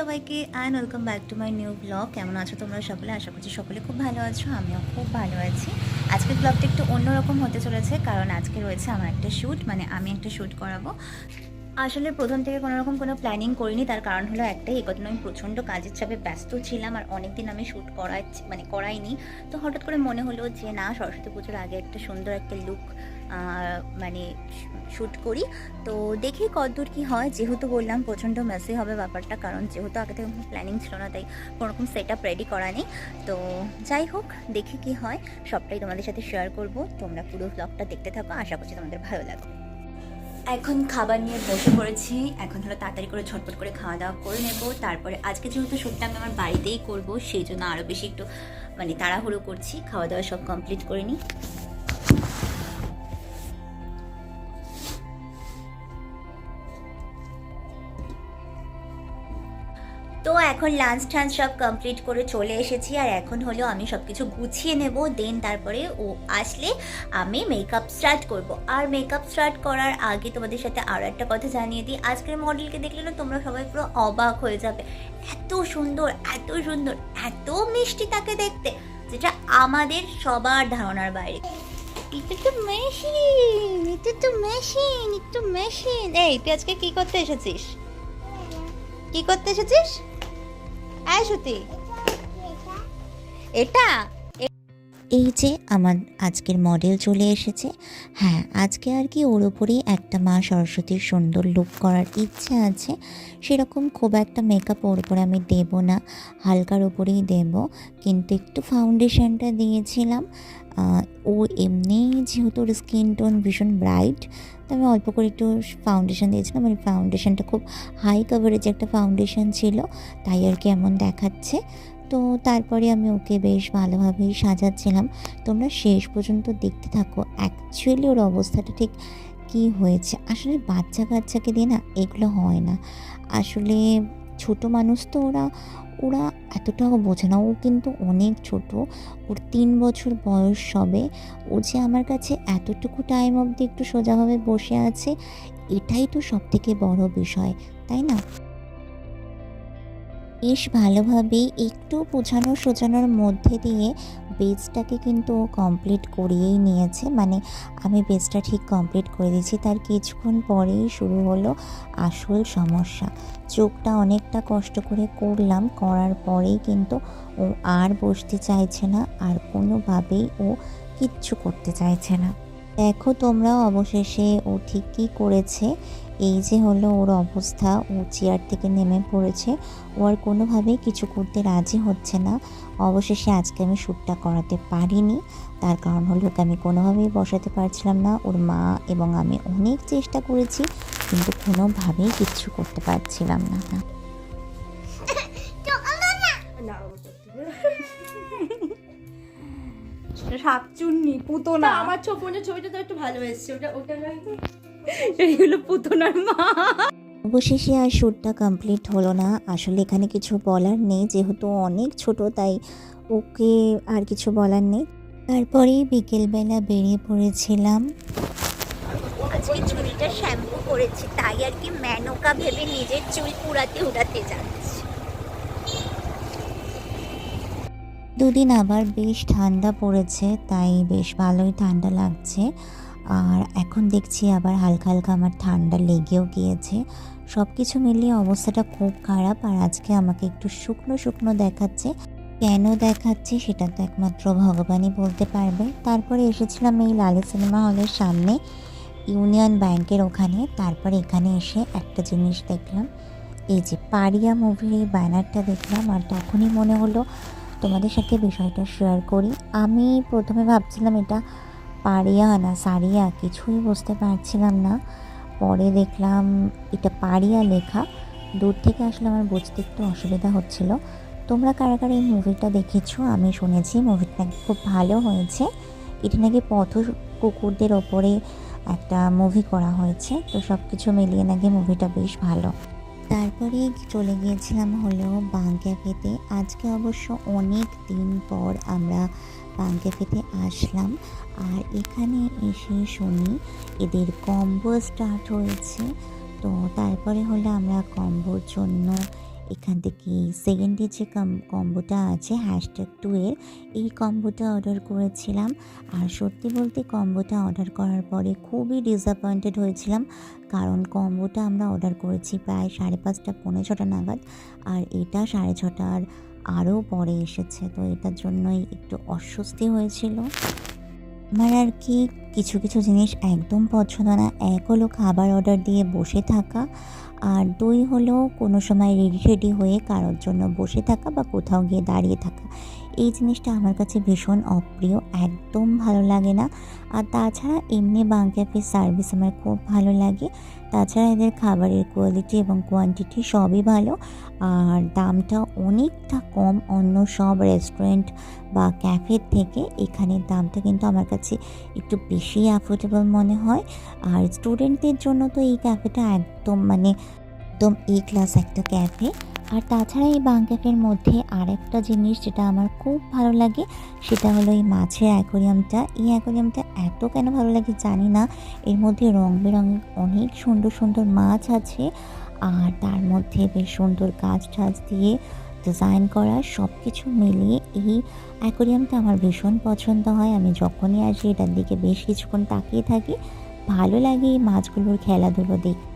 সবাইকে and welcome back to my new blog কেমন আছো তোমরা সকলে? আশা করছি সকলে খুব ভালো আছো, আমিও খুব ভালো আছি। আজকের ব্লগটা একটু অন্যরকম হতে চলেছে, কারণ আজকে রয়েছে আমার একটা শ্যুট মানে আমি একটা শ্যুট করাবো। আসলে প্রথম থেকে কোনো রকম কোনো প্ল্যানিং করিনি। তার কারণ হলো একটাই, এই কদিন আমি প্রচণ্ড কাজের চাপে ব্যস্ত ছিলাম আর অনেক দিন আমি শ্যুট করাই মানে করাইনি। তো হঠাৎ করে মনে হলো যে, না, সরস্বতী পুজোর আগে একটা সুন্দর একটা লুক মানে শ্যুট করি। তো দেখি কতদূর কী হয়। যেহেতু বললাম, প্রচণ্ড মেসি হবে ব্যাপারটা, কারণ যেহেতু আগে থেকে কোনো প্ল্যানিং ছিল না, তাই কোনোরকম সেট আপ রেডি করা নেই। তো যাই হোক, দেখি কি হয়। সবটাই তোমাদের সাথে শেয়ার করব। তোমরা পুরো ব্লগটা দেখতে থাকো। আশা করছি তোমাদের ভালো লাগবে। এখন খাবার নিয়ে বসে পড়েছি। এখন হলো তাড়াতাড়ি করে ঝটপট করে খাওয়া দাওয়া করে নেব। তারপরে আজকে যেহেতু শুটটা আমি আমার বাড়িতেই করব, সেই জন্য আরও বেশি একটু মানে তাড়াহুড়ো করছি। খাওয়া দাওয়া সব কমপ্লিট করে নিই। তো এখন লাঞ্চ টাঞ্চ সব কমপ্লিট করে চলে এসেছি আর এখন হলো আমি সব কিছু গুছিয়ে নেব দেন তারপরে ও আসলে আমি মেকআপ স্টার্ট করব। আর মেকআপ স্টার্ট করার আগে তোমাদের সাথে আরও একটা কথা জানিয়ে দিই। আজকের মডেলকে দেখলে না তোমরা সবাই পুরো অবাক হয়ে যাবে। এত সুন্দর এত সুন্দর, এত মিষ্টি তাকে দেখতে, যেটা আমাদের সবার ধারণার বাইরে। তো মেশিন মেশিন একটু মেশিন এই, তুই আজকে কি করতে এসেছিস? কি করতে এসেছিস? আয় সত্যি এটা? এই যে আমার আজকের মডেল চলে এসেছে। হ্যাঁ আজকে আর কি ওর ওপরেই একটা মা সরস্বতীর সুন্দর লুক করার ইচ্ছে আছে। সেরকম খুব একটা মেকআপ ওর উপরে আমি দেব না, হালকার ওপরেই দেব। কিন্তু একটু ফাউন্ডেশনটা দিয়েছিলাম। ও এমনি যেহেতু ওর স্কিন টোন ভীষণ ব্রাইট তো আমি অল্প করে একটু ফাউন্ডেশন দিয়েছিলাম মানে ফাউন্ডেশনটা খুব হাই কাভারেজ একটা ফাউন্ডেশন ছিল, তাই আর কি এমন দেখাচ্ছে। তো তারপরে আমি ওকে বেশ ভালোভাবেই সাজাচ্ছিলাম। তোমরা শেষ পর্যন্ত দেখতে থাকো অ্যাকচুয়ালি ওর অবস্থাটা ঠিক কী হয়েছে। আসলে বাচ্চা কাচ্চাকে দিয়ে না এগুলো হয় না। আসলে ছোট মানুষ তো ওরা ওরা এতটাও বোঝে না। ও কিন্তু অনেক ছোট। ওর তিন বছর বয়স সবে ও যে আমার কাছে এতটুকু টাইম অবধি একটু সোজাভাবে বসে আছে, এটাই তো সব থেকে বড় বিষয়, তাই না? বেশ ভালোভাবেই একটু বোঝানো সোজানোর মধ্যে দিয়ে বেজটাকে কিন্তু ও কমপ্লিট করিয়েই নিয়েছে। মানে আমি বেজটা ঠিক কমপ্লিট করে দিয়েছি। তার কিছুক্ষণ পরেই শুরু হলো আসল সমস্যা। চোখটা অনেকটা কষ্ট করে করলাম। করার পরেই কিন্তু ও আর বসতে চাইছে না। আর কোনোভাবেই ও কিচ্ছু করতে চাইছে না। দেখো তোমরা অবশেষে ও ঠিক কী করেছে। এই যে হলো ওর অবস্থা ও চেয়ার থেকে নেমে পড়েছে ও আর কোনোভাবেই কিছু করতে রাজি হচ্ছে না। অবশেষে আজকে আমি শ্যুটটা করাতে পারিনি তার কারণ হলো ওকে আমি কোনোভাবেই বসাতে পারছিলাম না ওর মা এবং আমি অনেক চেষ্টা করেছি কিন্তু কোনোভাবেই কিচ্ছু করতে পারছিলাম না। না আমার করতে পুতো না না আমার মনে ছবিটা তো একটু ভালো এসেছে ওটা ওটা তো এইগুলো পুতনার মা। অবশেষে আর শ্যুটটা কমপ্লিট হলো না। আসলে এখানে কিছু বলার নেই, যেহেতু অনেক ছোট, তাই ওকে আর কিছু বলার নেই। তারপরে বিকেলবেলা বেরিয়ে পড়েছিলাম। আজকে চুলটা শ্যাম্পু করেছি, তাই আর কি ম্যানোকা ভেবে নিজের চুল উড়াতে উড়াতে যাচ্ছি। দুদিন আবার বেশ ঠান্ডা পড়েছে, তাই বেশ ভালোই ঠান্ডা লাগছে। আর এখন দেখছি আবার হালকা হালকা আমার ঠান্ডা লেগেও গিয়েছে। সব কিছু মিলিয়ে অবস্থাটা খুব খারাপ আর আজকে আমাকে একটু শুকনো শুকনো দেখাচ্ছে। কেন দেখাচ্ছে সেটা তো একমাত্র ভগবানই বলতে পারবে। তারপরে এসেছিলাম এই লালি সিনেমা হলের সামনে ইউনিয়ন ব্যাংকের ওখানে। তারপর এখানে এসে একটা জিনিস দেখলাম। এই যে পারিয়া মুভির এই ব্যানারটা দেখলাম আর তখনই মনে হলো তোমাদের সাথে বিষয়টা শেয়ার করি। আমি প্রথমে ভাবছিলাম এটা পারিয়া না সারিয়া কিছুই বুঝতে পারছিলাম না। পরে দেখলাম এটা পারিয়া লেখা। দূর থেকে আসলে আমার বুঝতে একটু অসুবিধা হচ্ছিল। তোমরা কারা কারা এই মুভিটা দেখেছ? আমি শুনেছি মুভিটা নাকি খুব ভালো হয়েছে। এটা নাকি পথ কুকুরদের ওপরে একটা মুভি করা হয়েছে। তো সব কিছু মিলিয়ে নাকি মুভিটা বেশ ভালো। তারপরে চলে গিয়েছিলাম হলো বাং ক্যাফেতে। আজকে অবশ্য অনেক দিন পর আমরা বাং ক্যাফেতে আসলাম। আর এখানে এসে শুনি, এদের কম্বো স্টার্ট হয়েছে। তো তারপরে হলো আমরা কম্বোর জন্য এখান থেকে সেকেন্ডে যে কম্বোটা আছে হ্যাশট্যাগ টু এর, এই কম্বোটা অর্ডার করেছিলাম। আর সত্যি বলতে কম্বোটা অর্ডার করার পরে খুবই ডিসঅ্যাপয়েন্টেড হয়েছিলাম, কারণ কম্বোটা আমরা অর্ডার করেছি প্রায় সাড়ে পাঁচটা, পৌনে ছটা নাগাদ। আর এটা সাড়ে ছটার আরও পরে এসেছে তো এটার জন্যই একটু অস্বস্তি হয়েছিল। আমার আর কি কিছু কিছু জিনিস একদম পছন্দ না। এক হলো খাবার অর্ডার দিয়ে বসে থাকা আর দুই হলো কোনো সময় রেডি রেডি হয়ে কারোর জন্য বসে থাকা বা কোথাও গিয়ে দাঁড়িয়ে থাকা। এই জিনিসটা আমার কাছে ভীষণ অপ্রিয়, একদম ভালো লাগে না। আর তাছাড়া এমনি বাং ক্যাফের সার্ভিস আমার খুব ভালো লাগে। তাছাড়া এদের খাবারের কোয়ালিটি এবং কোয়ান্টিটি সবই ভালো। আর দামটা অনেকটা কম অন্য সব রেস্টুরেন্ট বা ক্যাফের থেকে। এখানের দামটা কিন্তু আমার কাছে একটু বেশি অ্যাফোর্ডেবল মনে হয়। আর স্টুডেন্টদের জন্য তো এই ক্যাফেটা একদম মানে একদম এ ক্লাস একটা ক্যাফে আর তাছাড়া এই বাং ক্যাফের মধ্যে আর একটা জিনিস যেটা আমার খুব ভালো লাগে, সেটা হলো এই মাছের অ্যাকোরিয়ামটা এই অ্যাকোরিয়ামটা এত কেন ভালো লাগে জানি না। এর মধ্যে রং বেরঙের অনেক সুন্দর সুন্দর মাছ আছে। আর তার মধ্যে বেশ সুন্দর গাছ টাছ দিয়ে ডিজাইন করা সব কিছু মিলিয়ে এই অ্যাকোরিয়ামটা আমার ভীষণ পছন্দ হয়। আমি যখনই আসি এটার দিকে বেশ কিছুক্ষণ তাকিয়ে থাকি। ভালো লাগে এই মাছগুলোর খেলাধুলো দেখতে।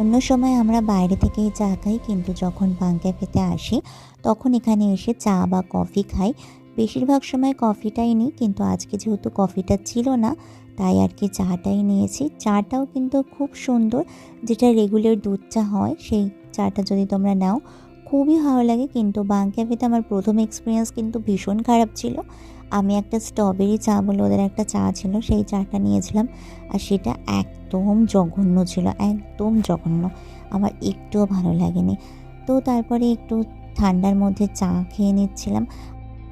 অন্য সময় আমরা বাইরে থেকেই চা খাই, কিন্তু যখন পান ক্যাফেতে আসি, তখন এখানে এসে চা বা কফি খাই। বেশিরভাগ সময় কফিটাই নিই, কিন্তু আজকে যেহেতু কফিটা ছিল না, তাই আর কি চাটাই নিয়েছি। চাটাও কিন্তু খুব সুন্দর, যেটা রেগুলার দুধ চা হয়, সেই চাটা যদি তোমরা নাও, খুবই ভালো লাগে। কিন্তু বাং ক্যাফেতে আমার প্রথম এক্সপিরিয়েন্স কিন্তু ভীষণ খারাপ ছিল। আমি একটা স্ট্রবেরি চা বলে ওদের একটা চা ছিল, সেই চাটা নিয়েছিলাম, আর সেটা একদম জঘন্য ছিল, একদম জঘন্য। আমার একটুও ভালো লাগেনি। তো তারপরে একটু ঠান্ডার মধ্যে চা খেয়ে নিচ্ছিলাম।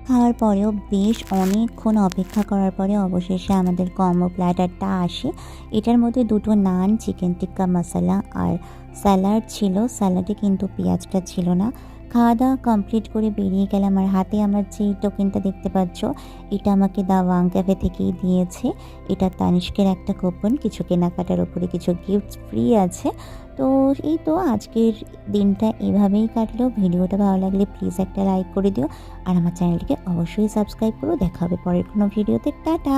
খাওয়ার পরেও বেশ অনেকক্ষণ অপেক্ষা করার পরে অবশেষে আমাদের কম্বো প্ল্যাটারটা আসে। এটার মধ্যে দুটো নান চিকেন টিক্কা মশলা আর স্যালাড ছিল। স্যালাডে কিন্তু পেঁয়াজটা ছিল না। খাওয়া দাওয়া কমপ্লিট করে বেরিয়ে গেলাম। আর হাতে আমার যে টোকেনটা দেখতে পাচ্ছ, এটা আমাকে দা ওয়াং ক্যাফে থেকেই দিয়েছে। এটা তানিষ্কের একটা কুপন কিছু কেনাকাটার ওপরে কিছু গিফট ফ্রি আছে। তো এই তো আজকের দিনটা এভাবেই কাটলো। ভিডিওটা ভালো লাগলে প্লিজ একটা লাইক করে দিও। আর আমার চ্যানেলটিকে অবশ্যই সাবস্ক্রাইব করো। দেখা হবে পরের কোনো ভিডিওতে টাটা!